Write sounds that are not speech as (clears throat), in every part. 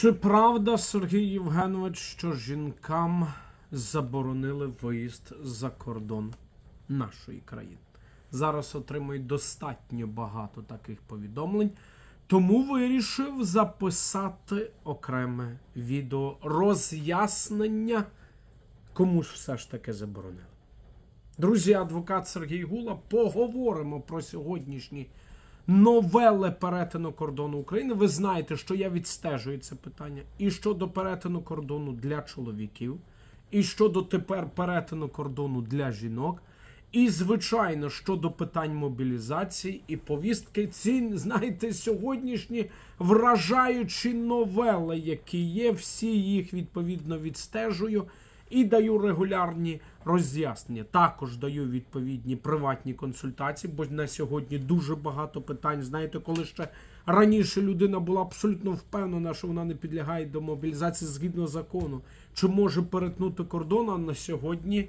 Чи правда, Сергій Євгенович, що жінкам заборонили виїзд за кордон нашої країни? Зараз отримують достатньо багато таких повідомлень, тому вирішив записати окреме відео роз'яснення, кому ж все ж таки заборонили. Друзі, адвокат Сергій Гула, поговоримо про сьогоднішні новели перетину кордону України. Ви знаєте, що я відстежую це питання і щодо перетину кордону для чоловіків, і щодо тепер перетину кордону для жінок. І, звичайно, щодо питань мобілізації і повістки, ці, знаєте, сьогоднішні вражаючі новели, які є, всі їх відповідно відстежую і даю регулярні роз'яснення. Також даю відповідні приватні консультації, бо на сьогодні дуже багато питань. Знаєте, коли ще раніше людина була абсолютно впевнена, що вона не підлягає до мобілізації згідно закону, чи може перетнути кордон, а на сьогодні.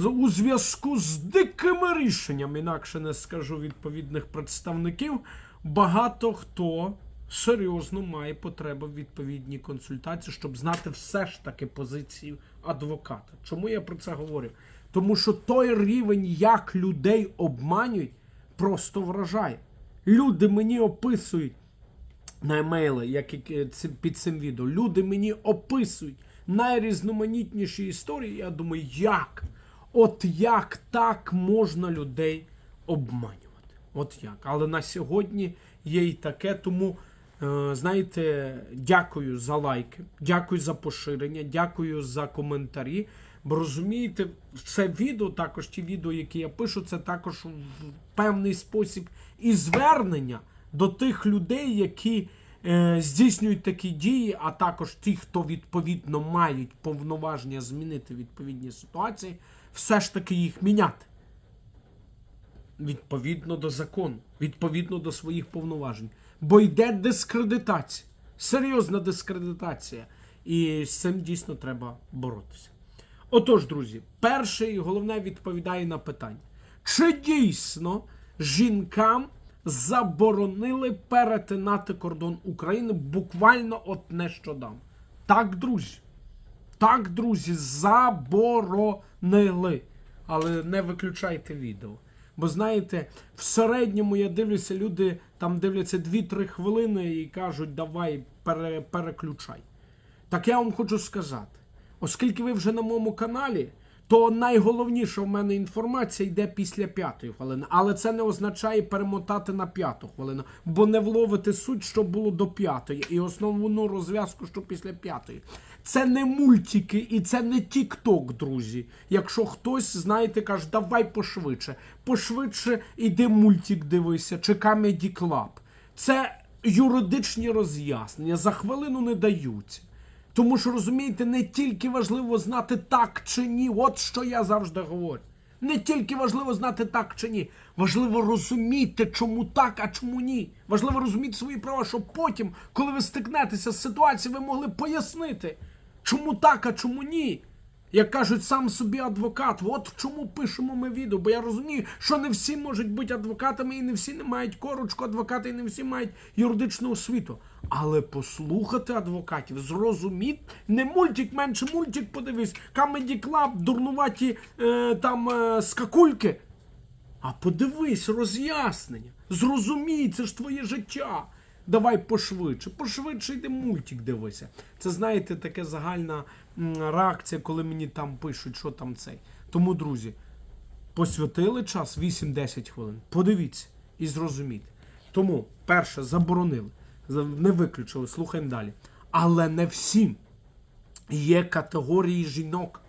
У зв'язку з дикими рішеннями, інакше не скажу відповідних представників, багато хто серйозно має потребу в відповідній консультації, щоб знати все ж таки позицію адвоката. Чому я про це говорю? Тому що той рівень, як людей обманюють, просто вражає. Люди мені описують на емейли, як ці- під цим відео. Люди мені описують найрізноманітніші історії. Я думаю, як? От як так можна людей обманювати? От як. Але на сьогодні є і таке, тому. Е, Знаєте, дякую за лайки, дякую за поширення, дякую за коментарі. Бо розумієте, це відео, також ті відео, які я пишу, це також в певний спосіб і звернення до тих людей, які е, здійснюють такі дії, а також ті, хто відповідно мають повноваження змінити відповідні ситуації, все ж таки їх міняти. Відповідно до закону, відповідно до своїх повноважень. Бо йде дискредитація, серйозна дискредитація. І з цим дійсно треба боротися. Отож, друзі, перше і головне відповідає на питання: чи дійсно жінкам заборонили перетинати кордон України буквально от нещодавно? Так, друзі. Так, друзі, заборонили. Але не виключайте відео. Бо знаєте, в середньому я дивлюся, люди там дивляться 2-3 хвилини і кажуть, давай пере, переключай. Так я вам хочу сказати, оскільки ви вже на моєму каналі, то найголовніша в мене інформація йде після п'ятої хвилини. Але це не означає перемотати на п'яту хвилину, бо не вловити суть, що було до п'ятої, і основну розв'язку, що після п'ятої. Це не мультики і це не тік-ток, друзі. Якщо хтось, знаєте, каже, давай пошвидше, пошвидше іди мультик дивися, чи Comedy Club. Це юридичні роз'яснення, за хвилину не даються. Тому що розумієте, не тільки важливо знати так чи ні. От що я завжди говорю. Не тільки важливо знати так чи ні. Важливо розуміти, чому так, а чому ні. Важливо розуміти свої права, щоб потім, коли ви стикнетеся з ситуацією, ви могли пояснити, чому так, а чому ні. Як кажуть сам собі адвокат, от чому пишемо ми відео, бо я розумію, що не всі можуть бути адвокатами, і не всі не мають корочку адвоката, і не всі мають юридичну освіту. Але послухати адвокатів, зрозуміти, не мультик, менше мультик, подивись, Comedy Club, дурнуваті е, там е, скакульки. А подивись, роз'яснення. Зрозумій, це ж твоє життя. Давай пошвидше, пошвидше йди мультик дивися. Це знаєте, таке загальна реакція, коли мені там пишуть, що там цей. Тому, друзі, посвятили час 8-10 хвилин. Подивіться і зрозумійте. Тому, перше, заборонили, не виключили, слухаємо далі. Але не всім є категорії жінок,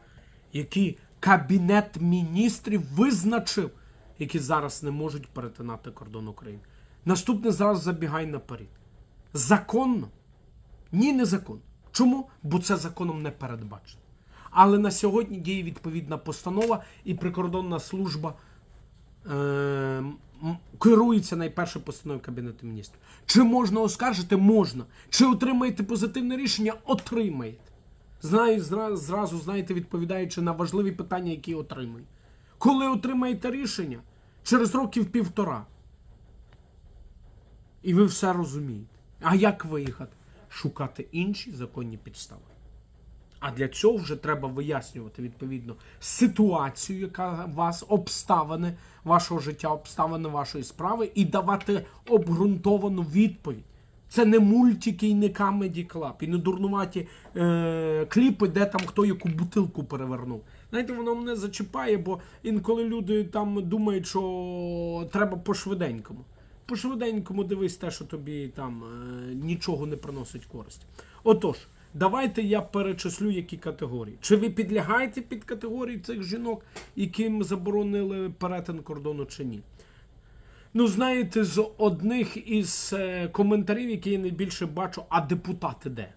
які Кабінет міністрів визначив, які зараз не можуть перетинати кордон України. Наступне зараз забігай наперед. Законно? Ні, не законно. Чому? Бо це законом не передбачено. Але на сьогодні діє відповідна постанова, і прикордонна служба е, керується найперше постановою Кабінету міністрів. Чи можна оскаржити? Можна. Чи отримаєте позитивне рішення? Отримаєте. Знаю, зра- зразу знаєте, відповідаючи на важливі питання, які отримую. Коли отримаєте рішення? Через років півтора. І ви все розумієте. А як виїхати? шукати інші законні підстави. А для цього вже треба вияснювати відповідно ситуацію, яка вас обставини вашого життя, обставини вашої справи, і давати обґрунтовану відповідь. Це не мультики і не камеді клаб, і не дурнуваті е, кліпи, де там хто яку бутилку перевернув. Знаєте, воно мене зачіпає, бо інколи люди там думають, що треба по-швиденькому. По-швиденькому дивись те, що тобі там е, нічого не приносить користь. Отож, давайте я перечислю, які категорії. Чи ви підлягаєте під категорії цих жінок, яким заборонили перетин кордону, чи ні? Ну, знаєте, з одних із е, коментарів, які я найбільше бачу, а депутати де?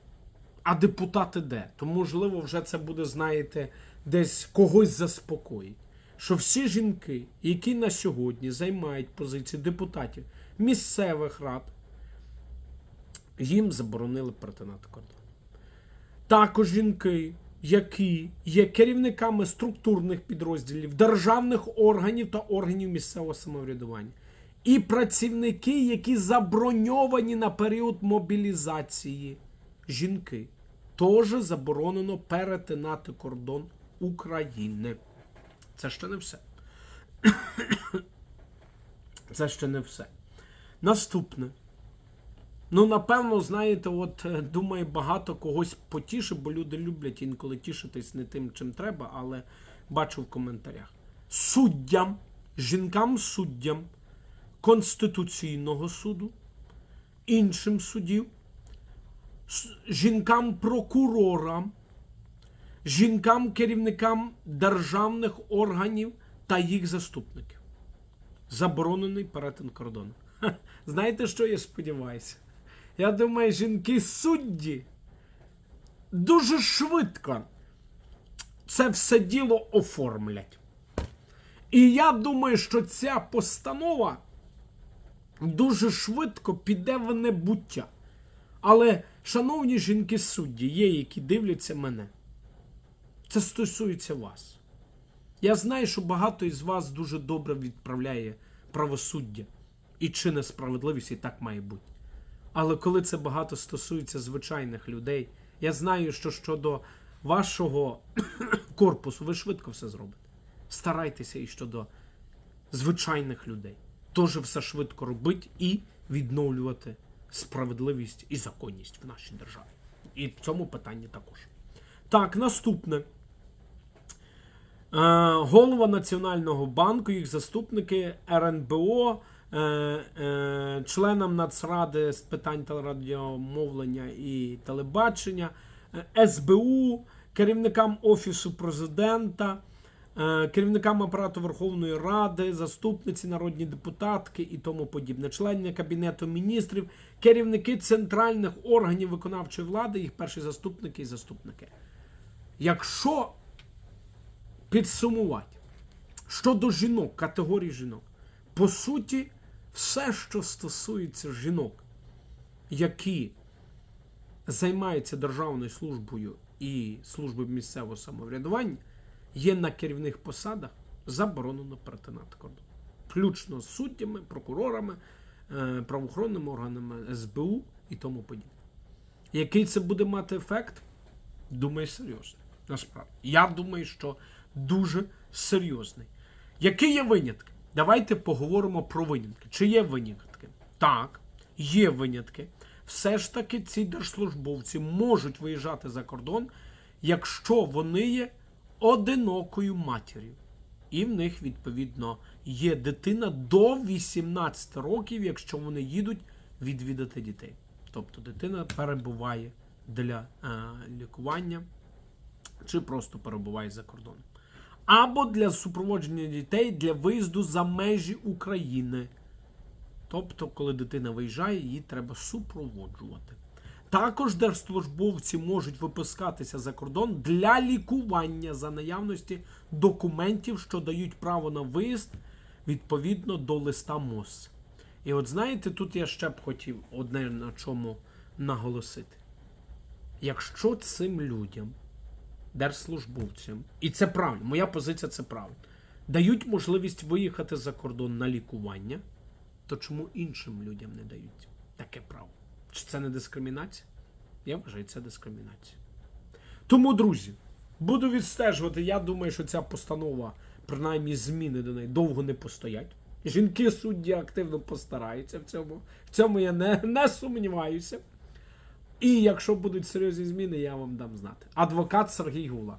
А депутати де? То можливо, вже це буде, знаєте, десь когось заспокоїть. Що всі жінки, які на сьогодні займають позиції депутатів місцевих рад, їм заборонили перетинати кордон. Також жінки, які є керівниками структурних підрозділів, державних органів та органів місцевого самоврядування, і працівники, які заброньовані на період мобілізації, жінки, теж заборонено перетинати кордон України. Це ще не все. (coughs) Це ще не все. Наступне. Ну, напевно, знаєте, от е, думаю, багато когось потішить, бо люди люблять інколи тішитись не тим, чим треба, але бачу в коментарях. Суддям, жінкам суддям Конституційного суду, іншим суддів, жінкам прокурорам, жінкам керівникам державних органів та їх заступників. Заборонений перетин кордону. (laughs) Знаєте, що я сподіваюся? Я думаю, жінки судді дуже швидко це все діло оформлять. І я думаю, що ця постанова дуже швидко піде в небуття. Але, шановні жінки судді, є, які дивляться мене. Це стосується вас. Я знаю, що багато із вас дуже добре відправляє правосуддя. І чи несправедливість і так має бути. Але коли це багато стосується звичайних людей, я знаю, що щодо вашого (clears throat) корпусу ви швидко все зробите. Старайтеся і щодо звичайних людей. Теж все швидко робити і відновлювати справедливість і законність в нашій державі. І в цьому питанні також. Так, наступне. Е, Голова Національного банку, їх заступники РНБО, членам Нацради з питань телерадіомовлення і телебачення, е, СБУ, керівникам Офісу президента, е, керівникам апарату Верховної Ради, заступниці, народні депутатки і тому подібне, члени Кабінету міністрів, керівники центральних органів виконавчої влади, їх перші заступники і заступники. Якщо підсумувати щодо жінок, категорії жінок, по суті, все, що стосується жінок, які займаються державною службою і службою місцевого самоврядування, є на керівних посадах заборонено перетинати кордон. Включно з суддями, прокурорами, е, правоохоронними органами СБУ і тому подібне. Який це буде мати ефект? Думаю, серйозний. Насправді. Я думаю, що дуже серйозний. Які є винятки? Давайте поговоримо про винятки. Чи є винятки? Так, є винятки. Все ж таки ці держслужбовці можуть виїжджати за кордон, якщо вони є одинокою матір'ю. І в них, відповідно, є дитина до 18 років, якщо вони їдуть відвідати дітей. Тобто дитина перебуває для е, лікування чи просто перебуває за кордоном. Або для супроводження дітей для виїзду за межі України. Тобто, коли дитина виїжджає, її треба супроводжувати. Також держслужбовці можуть випускатися за кордон для лікування за наявності документів, що дають право на виїзд відповідно до листа МОЗ. І от знаєте, тут я ще б хотів одне на чому наголосити. Якщо цим людям, держслужбовцям, і це правильно, моя позиція це правильно, дають можливість виїхати за кордон на лікування, то чому іншим людям не дають таке право? Чи це не дискримінація? Я вважаю, це дискримінація. Тому, друзі, буду відстежувати. Я думаю, що ця постанова, принаймні зміни до неї, довго не постоять. Жінки судді активно постараються в цьому. В цьому я не, не сумніваюся. І якщо будуть серйозні зміни, я вам дам знати. Адвокат Сергій Гула.